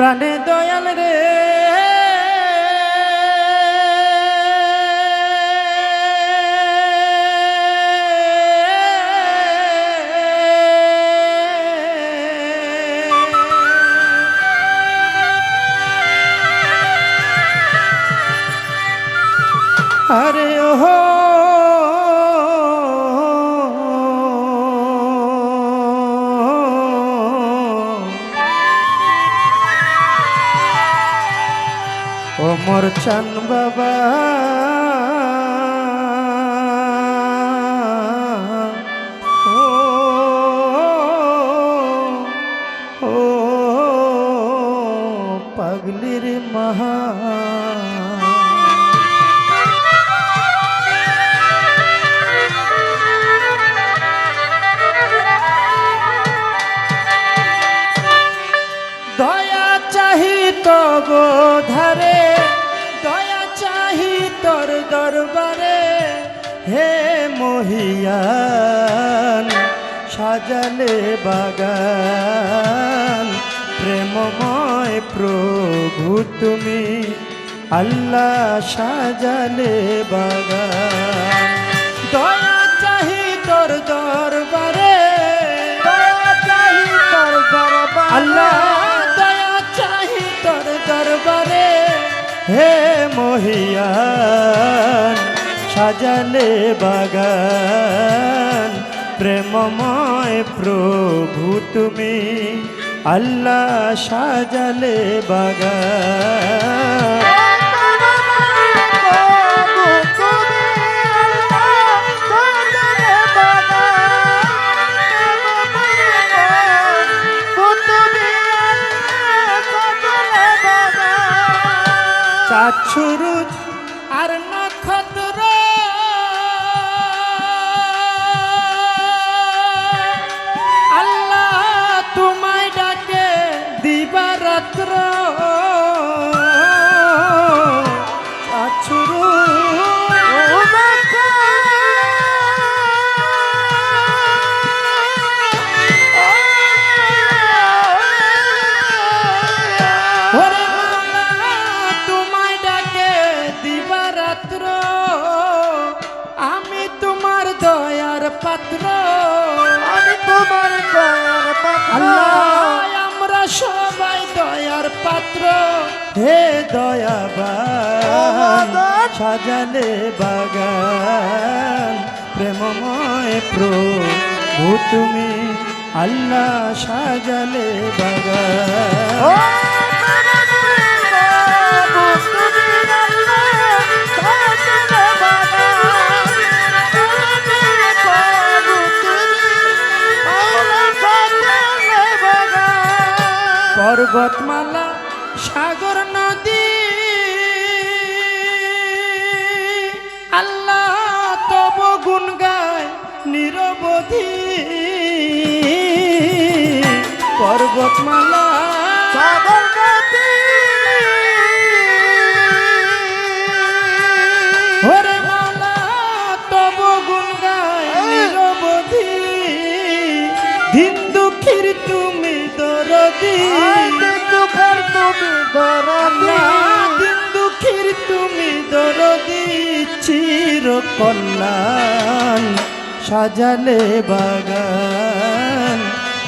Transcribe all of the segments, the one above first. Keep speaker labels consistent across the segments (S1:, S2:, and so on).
S1: প্রাণে দয়াল রে। আরে ওহো। মোর চান বাবা দরবারে, হে মহিয়ান, সাজালে বাগান। প্রেমময় প্রভু তুমি, আল্লাহ সাজালে বাগান। দয়া চাহি তোর দরবারে, দয়া চাহি তোর দরবারে। আল্লাহ হে মহিয়ান সাজালে বাগান প্রেমময় প্রভু তুমি। আল্লাহ সাজালে বাগান। তোমায় ডাকে দিবারাত্র। আমি তোমার দয়ার পাত্র।
S2: আমি তোমার দয়ার পাত্র।
S1: আমরা সবাই দয়ার পাত্র। হে দয়াবান সাজালে বাগান প্রেমময় প্রভু তুমি আল্লাহ সাজালে বাগান।
S2: ও
S1: পর্বতমালা। ওরে মালা তব গুণ দিন দুঃখীর তুমি দরদি
S2: দুঃখের তুমি দরদি।
S1: দিন দুঃখীর তুমি দরদি চির কল্যাণ সাজালে বাগান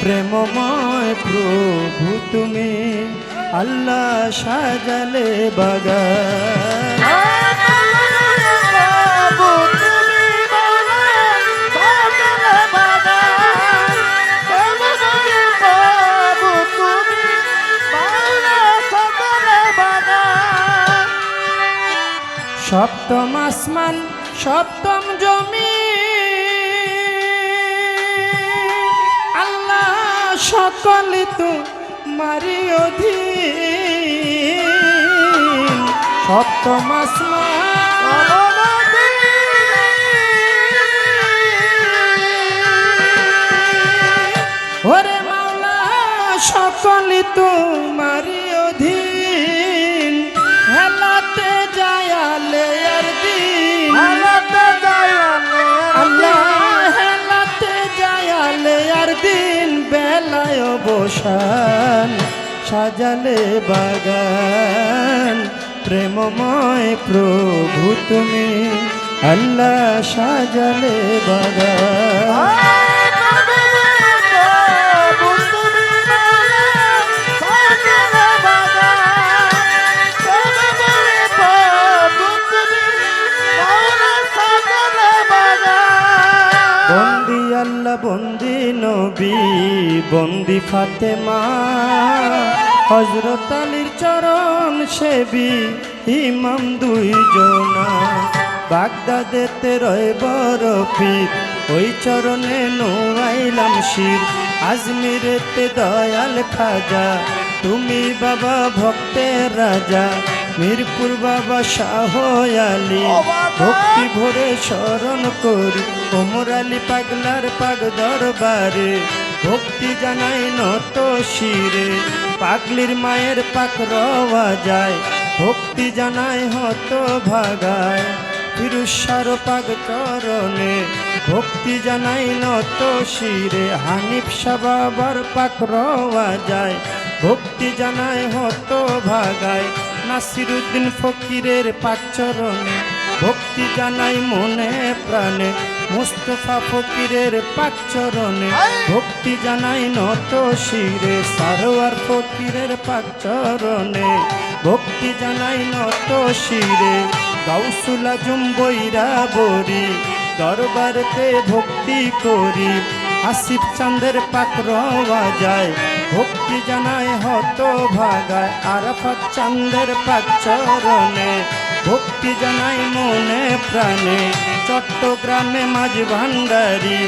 S1: প্রেমময় প্রভু তুমি আল্লাহ সাজালে বাগান। সপ্তম আসমান সপ্তম জমি সকল তু মারি অধীন সপ্তম। ওরে মাওলা সকল তোমারি অবসান সাজালে বাগান প্রেমময় প্রভু তুমি আল্লাহ সাজালে বাগান। বন্দি ফাতেমা হজরত আলীর চরণ সেবি ইমাম দুইজনা। বাগদাদেতে রয় বড় পীর ওই চরণে নোয়াইলাম শির। আজমিরেতে দয়াল খাজা, তুমি বাবা ভক্তের রাজা। মিরপুর বাবা শাহ আলী, ভক্তি ভরে স্মরণ করি। ওমর আলী পাগলার পাগ দরবারে ভক্তি জানাই নত শিরে, পাগলির মায়ের পাক রওয়া যায়। ভক্তি জানাই হত ভাগায় ফিরুষার পাগ চরণে। ভক্তি জানাই নত শিরে, হানিফ সাবাবার পাক রওয়া যায়। ভক্তি জানাই হত ভাগায়, নাসিরুদ্দিন ফকিরের পাক চরণে। ভক্তি জানাই মনে প্রাণে মুস্তফা ফকিরের পাক চরণে ভক্তি জানাই নত শিরে সারোয়ার ফকিরের পাক চরণে ভক্তি জানাই নত শিরে গাউসুলা জুম্বইরা বরি দরবারতে ভক্তি করি আসিফ চাঁদের পাক রওয়া যায়। ভক্তি জানায় হত ভাগায় আরাফাত চাঁদের পাক চরণে ভক্তি জানাই মনে প্রাণে, চট্টগ্রামে মাঝ ভান্ডারি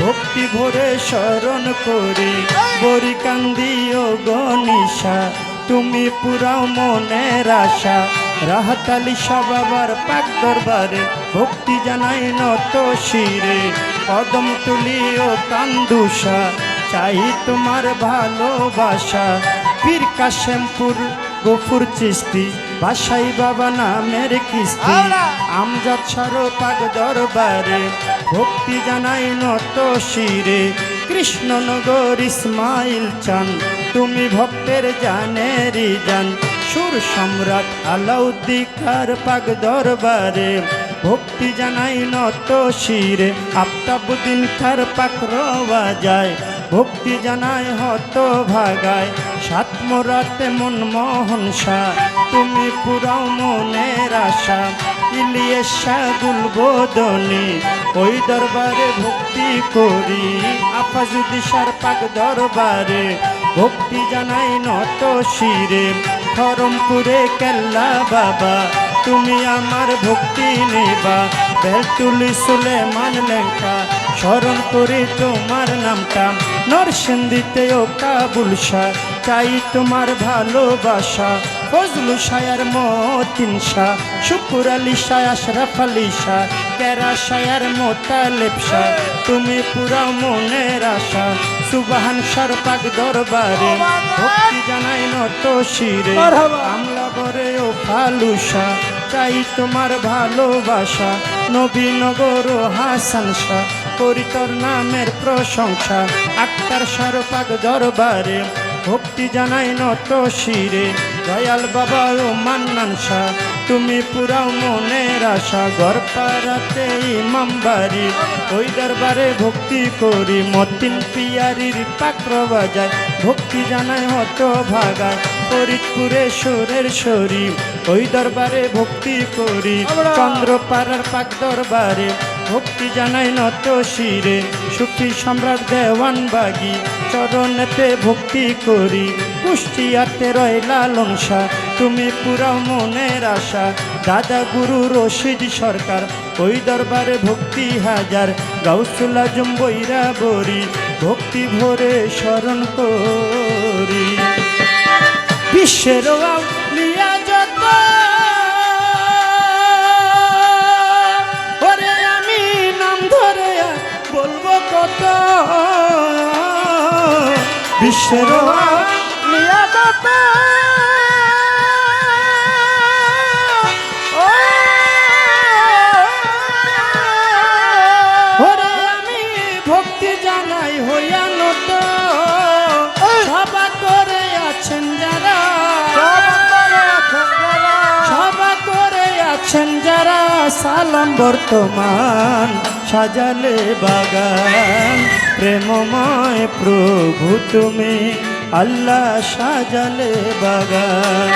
S1: ভক্তি ভরে স্মরণ করি, বরিকান্দি ও গনিশা তুমি পুরাও মনের আশা, রাহাতালি বাবার পাক দরবারে। ভক্তি জানাই নত শিরে, কদম তুলি ও কান্দুষা। চাই তোমার ভালোবাসা পীর কাশেমপুর গফুর চিস্তি বাসাই বাবা নামের কিস্তি। আমজাদ পাগ দরবারে ভক্তি জানাই নত শিরে। কৃষ্ণনগর ইসমাইল চান তুমি ভক্তের জানেরি জান। সুর সম্রাট আলাউদ্দিকার পাগ দরবারে ভক্তি জানাই নত শিরে। আফতাবুদ্দিন কার পাক রওয়া যায় ভক্তি জানাই হত ভাগায় সাত মোরাতে মন মোহন শাহ তুমি পুরাও মনের আশা। ইলিয়ে শাগুল বোদনি ওই দরবারে ভক্তি করি। আফাজুদি সার পাক দরবারে ভক্তি জানাই নত শিরে। ধরমপুরে কেল্লা বাবা, তুমি আমার ভক্তি নেবা। বেলতুলি সুলেমান লেঙ্কা স্মরণ করে তোমার নামটা। নরসিংদীতে ও কাবুল শাহ চাই তোমার ভালোবাসা ফজলু শায়ার মতিন শাহ শুকুর আলী শাহ আশরাফ আলী শাহ কেরা শায়ার মোতালেব শাহ তুমি পুরা মনের আশা সুবাহান সারপাক দরবারে ভক্তি জানাই নত শিরে আমলা বরে ও ফালুসা চাই তোমার ভালোবাসা নবীনগর ও হাসান শাহ করি তোর নামের প্রশংসা আক্তার সারপাক দরবারে ভক্তি জানাই নত শিরে। দয়াল বাবা ও মান্নান শাহ তুমি পুরাও মনের আশা। ঘর পাড়াতে ইমাম বাড়ি, ওই দরবারে ভক্তি করি। মতিন পিয়ারির পাত্র বাজায়, ভক্তি জানায় হত ভাগায় ফরিদপুরে সুরের শরী ওই দরবারে ভক্তি করি। চন্দ্রপাড়ার পাক দরবারে ভক্তি জানাই নত শিরে। সুখী সম্রাট দেওয়ান বাগি চরণেতে ভক্তি করি। কুষ্টিয়াতে রয় লালংসা তুমি পুরাও মনের আশা। দাদা গুরু রশিদ সরকার, ওই দরবারে ভক্তি হাজার। গাউসুলা জম্বইরা বরি ভক্তি ভরে স্মরণ করি। বিশ্বের আমি নাম ধরে বলব কত। বিশ্বের সালাম বর্তমান সাজালে বাগান প্রেমময় প্রভু তুমি আল্লাহ সাজালে বাগান।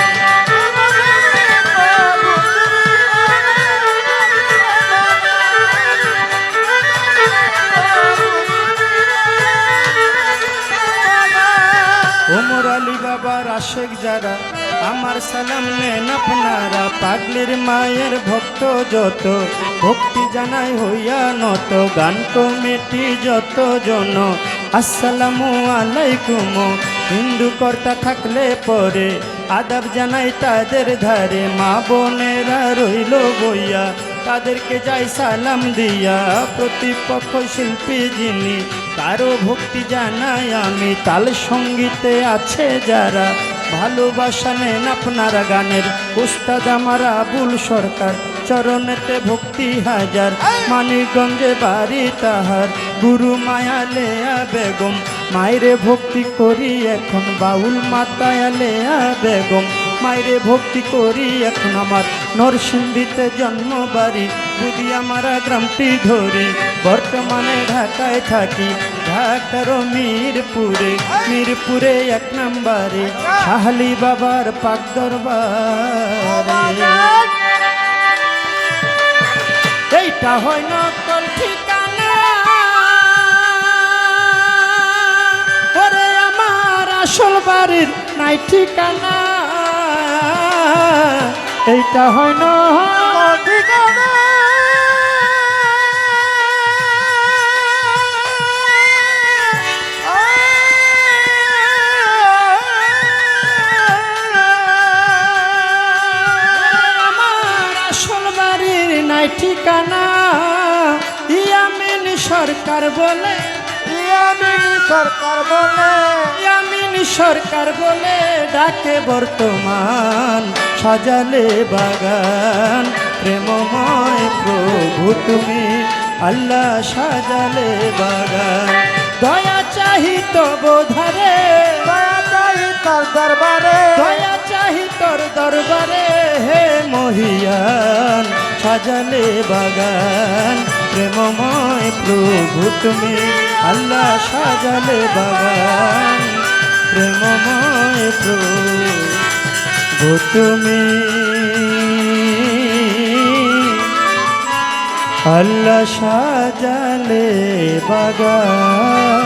S1: বাবার আশেক যারা, আমার সালাম নেন আপনারা। পাগলির মায়ের ভক্ত যত, ভক্তি জানাই হইয়া নত, গান কমিটি যত জন। আসসালামু আলাইকুম, হিন্দু কর্তা থাকলে পরে আদাব জানাই তাদের ধারে। মা বোনেরা রইল বইয়া তাদেরকে যাই সালাম দিয়া। প্রতিপক্ষ শিল্পী যিনি কারও ভক্তি জানাই আমি। তাল সঙ্গীতে আছে যারা ভালোবাসা নেন আপনারা গানের। উস্তাদ আমার আবুল সরকার চরণেতে ভক্তি হাজার। মানিকগঞ্জে বাড়ি তাহার গুরু মায়া লেয়া বেগম। মায়েরে ভক্তি করি এখন বাউল মাতায়া লেয়া বেগম। মায়েরে ভক্তি করি এখন আমার। নরসিংদীতে জন্ম বাড়ি বুদি আমারা গ্রামটি ধরে, বর্তমানে ঢাকায় থাকি, ঢাকার মিরপুরে মিরপুরে এক নম্বরে শাহালি বাবার পাক দরবারে। এইটা হয় নকল ঠিকানা। আমার আসল বাড়ির নাই ঠিকানা। এইটা হয় না। ঠিকানা। ইয়ামিন সরকার বলে
S2: ইয়ামিন সরকার বলে।
S1: ইয়ামিন সরকার বলে ডাকে বর্তমান সাজালে বাগান। প্রেমময় প্রভু তুমি আল্লাহ সাজালে বাগান। দয়া চাহি তব ধারে
S2: দয়া চাই তার দরবারে।
S1: দয়া চাহি তোর দরবারে হে মহিয়ান সাজালে বাগান। প্রেমময় প্রভু তুমি আল্লাহ সাজালে বাগান। প্রেমময় প্রভু তুমি। আল্লাহ সাজালে বাগান।